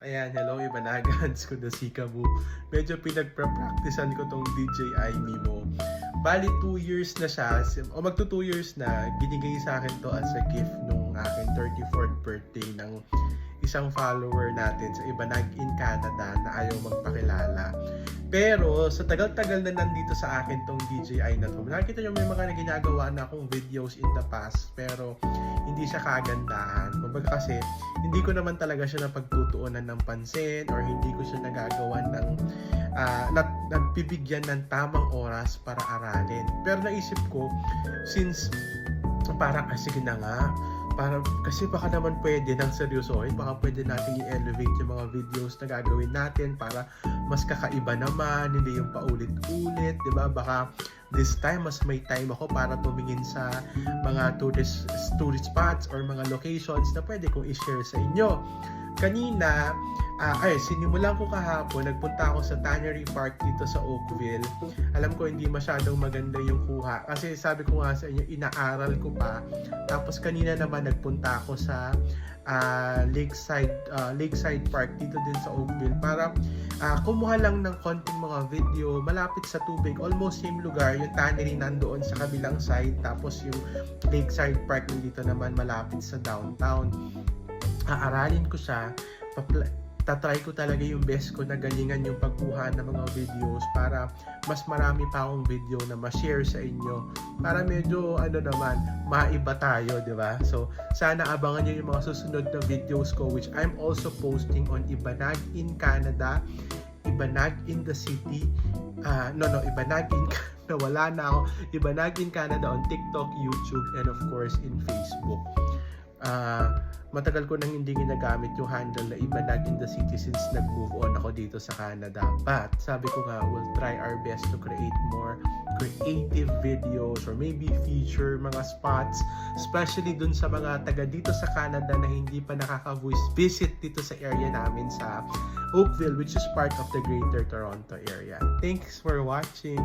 Ayan, hello Ibanagans, ko na si Kamu. Medyo pinagpa-practicean ko tong DJI Mimo. Bali, 2 years na siya, o magto 2 years na, binigay sa akin to as a gift nung aking 34th birthday ng isang follower natin sa Ibanag in Canada na ayaw magpakilala. Pero sa tagal-tagal na nandito sa akin tong DJI na to, nakikita nyo may mga ginagawa na akong videos in the past pero hindi siya kagandahan. Kumbaga kasi hindi ko naman talaga siya napagtutuunan ng pansin or hindi ko siya nagagawa ng uh, nat, nagbibigyan ng tamang oras para aralin. Pero naisip ko, since parang ah, sige na nga, para kasi baka naman pwede nang seryosohin, baka pwede natin i-elevate yung mga videos na gagawin natin para mas kakaiba naman, hindi yung paulit-ulit, 'di ba? Baka this time mas may time ako para tumingin sa mga tourist tourist spots or mga locations na pwede kong i-share sa inyo. Kanina, uh, ay, sinimulan ko kahapon, nagpunta ako sa Tannery Park dito sa Oakville. Alam ko hindi masyadong maganda yung kuha kasi sabi ko nga sa inyo, inaaral ko pa. Tapos kanina naman nagpunta ako sa uh, Lakeside uh, Lakeside Park dito din sa Oakville para uh, kumuha lang ng konting mga video malapit sa tubig almost same lugar yung tannery nandoon sa kabilang side tapos yung Lakeside Park dito naman malapit sa downtown aaralin ko siya tatry ko talaga yung best ko na galingan yung pagkuha ng mga videos para mas marami pa akong video na ma-share sa inyo. Para medyo ano naman maiba tayo di ba? So sana abangan niyo yung mga susunod na videos ko which I'm also posting on Ibanag in Canada Ibanag in the city uh, no no Ibanag in nawala na ako. Ibanag in Canada on TikTok, YouTube and of course in Facebook uh, matagal ko nang hindi ginagamit yung handle na Ibanag in the City since nag-move on ako dito sa Canada. But sabi ko nga, we'll try our best to create more creative videos or maybe feature mga spots, especially dun sa mga taga dito sa Canada na hindi pa nakaka-voice visit dito sa area namin sa Oakville which is part of the Greater Toronto area. Thanks for watching!